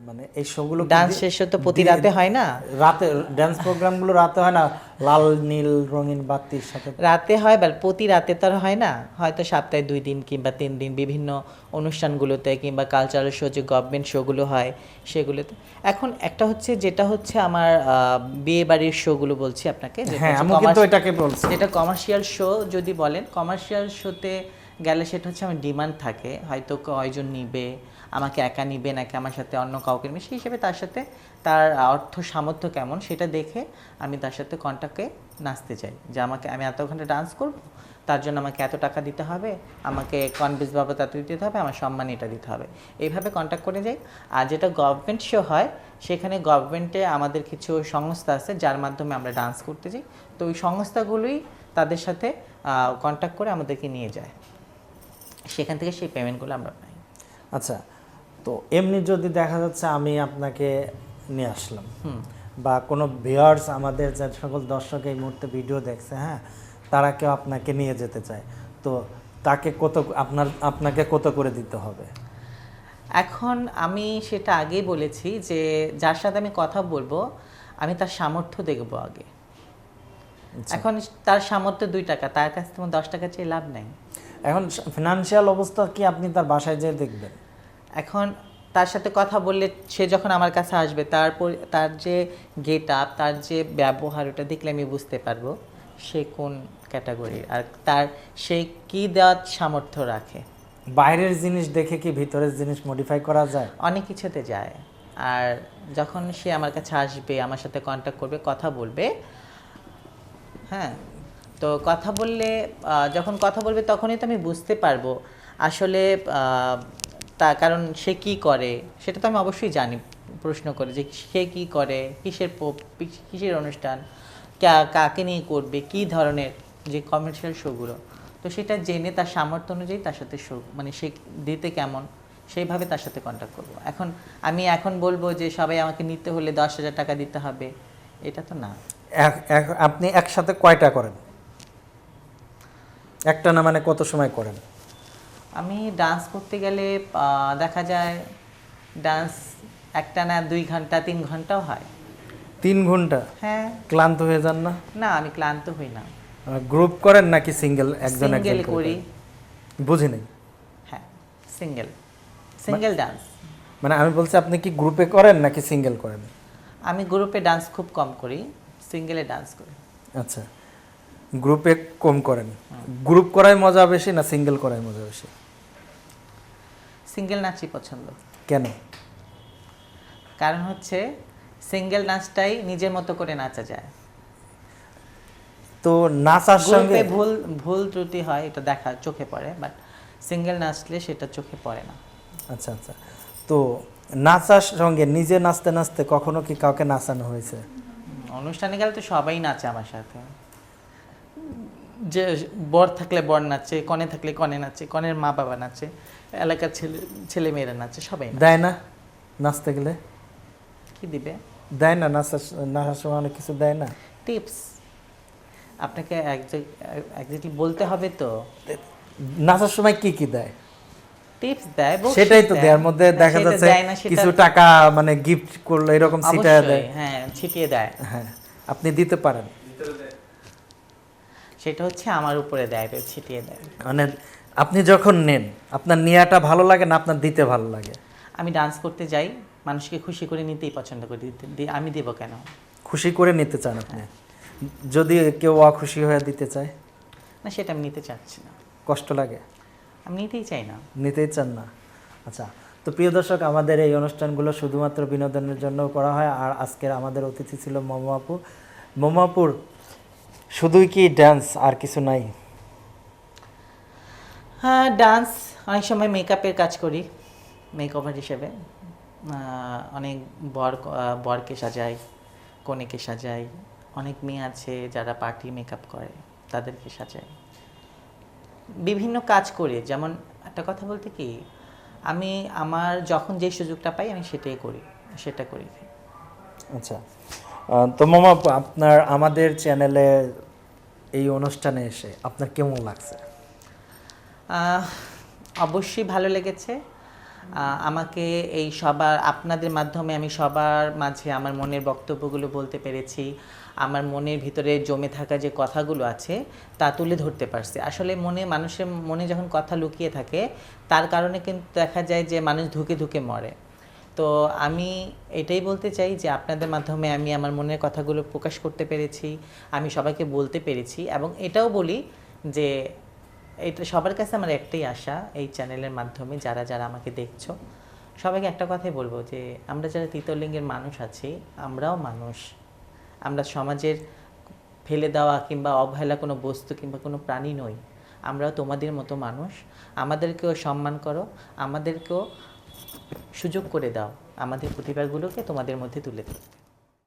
মানে এই শোগুলো ডান্স শেষ তো প্রতি রাতে হয় না? রাতে ডান্স প্রোগ্রামগুলো রাতে হয় না? লাল নীল রঙিন বাতির সাথে রাতে হয় বা প্রতি রাতে তো আর হয় না। হয়তো সপ্তাহে দুই দিন কিংবা তিন দিন বিভিন্ন অনুষ্ঠানগুলোতে কিংবা কালচারাল শো যে গভর্নমেন্ট শোগুলো হয় সেগুলোতে। এখন একটা হচ্ছে যেটা হচ্ছে আমার বিয়ে বাড়ির শোগুলো বলছি আপনাকে হ্যাঁ আমি এটাকে বলছি। যেটা কমার্শিয়াল শো যদি বলেন কমার্শিয়াল শোতে গেলে সেটা হচ্ছে আমার ডিমান্ড থাকে। হয়তো কয়জন নিবে আমাকে একা নিবে নাকি আমার সাথে অন্য কাউকে নিবে, সেই হিসেবে তার সাথে তার অর্থ সামর্থ্য কেমন সেটা দেখে আমি তার সাথে কন্ট্যাক্টে নাচতে চাই। যে আমাকে আমি এত ঘণ্টা ডান্স করব, তার জন্য আমাকে এত টাকা দিতে হবে, আমাকে কনভিন্স বাবদ এত দিতে হবে, আমার সম্মান এটা দিতে হবে। এইভাবে কন্ট্যাক্ট করে যাই। আর যেটা গভর্নমেন্ট শো হয়, সেখানে গভর্নমেন্টে আমাদের কিছু সংস্থা আছে, যার মাধ্যমে আমরা ডান্স করতে যাই। তো ওই সংস্থাগুলোই তাদের সাথে কন্ট্যাক্ট করে আমাদেরকে নিয়ে যায়। সেখান থেকে সেই পেমেন্টগুলো আমরা পাই। আচ্ছা তো এমনি যদি দেখা যাচ্ছে আমি আপনাকে নিয়ে আসলাম বা কোনো ভিউয়ার্স আমাদের যে সকল দর্শক এই মুহূর্তে ভিডিও দেখছে হ্যাঁ তারা কেউ আপনাকে নিয়ে যেতে চায় তো তাকে কত আপনার আপনাকে কত করে দিতে হবে? এখন আমি সেটা আগেই বলেছি যে যার সাথে আমি কথা বলব আমি তার সামর্থ্য দেখব আগে। এখন তার সামর্থ্য দুই টাকা তার কাছ থেকে দশ টাকা চেয়ে লাভ নাই। এখন ফিনান্সিয়াল অবস্থা কি আপনি তার বাসায় যেয়ে দেখবেন? এখন তার সাথে কথা বললে সে যখন আমার কাছে আসবে তারপর তার যে গেট আপ তার যে ব্যবহার ওটা দেখলে আমি বুঝতে পারব সে কোন ক্যাটাগরির আর তার সে কি দেওয়ার সামর্থ্য রাখে। বাইরের জিনিস দেখে কি ভিতরের জিনিস মডিফাই করা যায়? অনেক কিছুতে যায়। আর যখন সে আমার কাছে আসবে আমার সাথে কন্ট্যাক্ট করবে কথা বলবে হ্যাঁ তো কথা বললে যখন কথা বলবে তখনই তো আমি বুঝতে পারব। আসলে তা, কারণ সে কি করে? সেটা তো আমি অবশ্যই জানি, প্রশ্ন করে যে সে কি করে, কিসের কিসের অনুষ্ঠান কাকে নিয়ে করবে, কি ধরনের যে কমার্শিয়াল শোগুলো তো সেটা জেনে তার সামর্থ্য অনুযায়ী তার সাথে শো মানে সে দিতে কেমন, সেইভাবে তার সাথে কন্ট্যাক্ট করব। এখন আমি এখন বলব যে সবাই আমাকে নিতে হলে দশ হাজার টাকা দিতে হবে, এটা তো না। আপনি একসাথে কয়টা করেন? একটা না মানে কত সময় করেন? আমি ডান্স করতে গেলে দেখা যায় ডান্স একটা না দুই ঘণ্টা তিন ঘন্টাও হয়। তিন ঘণ্টা? হ্যাঁ। ক্লান্ত হয়ে যান না? না আমি ক্লান্ত হই না। গ্রুপ করেন নাকি সিঙ্গেল একজন একজন সিঙ্গেল করি? বুঝি নাই। হ্যাঁ সিঙ্গেল সিঙ্গেল ডান্স মানে আমি বলছি আপনি কি গ্রুপে করেন নাকি সিঙ্গেল করেন? আমি গ্রুপে ডান্স খুব কম করি সিঙ্গেলে ডান্স করি। আচ্ছা। গ্রুপে কম করেন। গ্রুপ করায় মজা বেশি না সিঙ্গেল করায় মজা বেশি? সিঙ্গেল নাচই পছন্দ। কেন? কারণ হচ্ছে সিঙ্গেল নাচটাই নিজের মতো করে নাচা যায়। তো নাচার সঙ্গে ভুল ভুল ত্রুটি হয় এটা দেখা চোখে পড়ে বাট সিঙ্গেল নাচলে সেটা চোখে পড়ে না। আচ্ছা আচ্ছা। তো নাচার সঙ্গে নিজে নাচতে নাচতে কখনো কি কাউকে নাচানো হয়েছে? অনুষ্ঠানে গেলে তো সবাই নাচে আমার সাথে। যে বর থাকলে বর নাচে কনে থাকলে কনে নাচে কনের মা বাবা নাচে এলাকার ছেলে ছেলে মেয়েরা নাচে সবাই দেয় না নাচতে গেলে? কি দিবে? দেয় না নাচার নাচার সময় অনেক কিছু দেয় না? টিপস। আপনাকে একজাক্টলি বলতে হবে তো। নাচার সময় কি কি দেয়? টিপস দেয় সেটাই তো দেয়। দেওয়ার মধ্যে দেখা যাচ্ছে কিছু টাকা মানে গিফট করল এরকম অবশ্যই, দেয়। হ্যাঁ ছিটিয়ে দেয়। হ্যাঁ আপনি দিতে পারেন। সেটা হচ্ছে আমার উপরে দেয় ছিটিয়ে দেয়। মানে আপনি যখন নেন আপনার নেওয়াটা ভালো লাগে না আপনার দিতে ভালো লাগে? আমি ডান্স করতে যাই মানুষকে খুশি করে নিতেই পছন্দ করি। আমি দেবো কেন? খুশি করে নিতে চান আপনি? যদি কেউ অখুশি হয়ে দিতে চায়? না সেটা আমি নিতে চাচ্ছি না। কষ্ট লাগে? আমি নিতেই চাই না। নিতেই চান না? আচ্ছা তো প্রিয় দর্শক আমাদের এই অনুষ্ঠানগুলো শুধুমাত্র বিনোদনের জন্য করা হয়। আর আজকের আমাদের অতিথি ছিল মোমো আপু। মোমো আপুর শুধুই কি ডান্স আর কিছু নাই? হ্যাঁ ডান্স অনেক সময় মেকআপের কাজ করি মেকওভার হিসেবে। অনেক বর বরকে সাজাই কনেকে সাজাই। অনেক মেয়ে আছে যারা পার্টি মেকআপ করে তাদেরকে সাজাই। বিভিন্ন কাজ করে যেমন একটা কথা বলতে কি আমি আমার যখন যে সুযোগটা পাই আমি সেটাই করি সেটা করি। আচ্ছা। তো মোমো আপু আপনার, আমাদের চ্যানেলে এই অনুষ্ঠানে এসে আপনার কেমন লাগছে? অবশ্যই ভালো লেগেছে। আমাকে এই সবার, আপনাদের মাধ্যমে আমি সবার মাঝে আমার মনের বক্তব্যগুলো বলতে পেরেছি। আমার মনের ভিতরে জমে থাকা যে কথাগুলো আছে, তা তুলে ধরতে পারছি। আসলে মনে, মানুষের মনে যখন কথা লুকিয়ে থাকে, তার কারণে কিন্তু দেখা যায় যে মানুষ ধুকে ধুকে মরে। তো আমি এটাই বলতে চাই যে আপনাদের মাধ্যমে আমি আমার মনের কথাগুলো প্রকাশ করতে পেরেছি, আমি সবাইকে বলতে পেরেছি এবং এটাও বলি যে এটা সবার কাছে আমার একটাই আশা এই চ্যানেলের মাধ্যমে যারা যারা আমাকে দেখছ, সবাইকে একটা কথাই বলব যে আমরা যারা তৃতীয়লিঙ্গের মানুষ আছি, আমরাও মানুষ। আমরা সমাজের ফেলে দেওয়া কিংবা অবহেলা কোনো বস্তু কিংবা কোনো প্রাণী নই। আমরাও তোমাদের মতো মানুষ। আমাদেরকেও সম্মান করো, আমাদেরকেও সুযোগ করে দাও। আমাদের প্রতিভাগুলোকে তোমাদের মধ্যে তুলে দাও।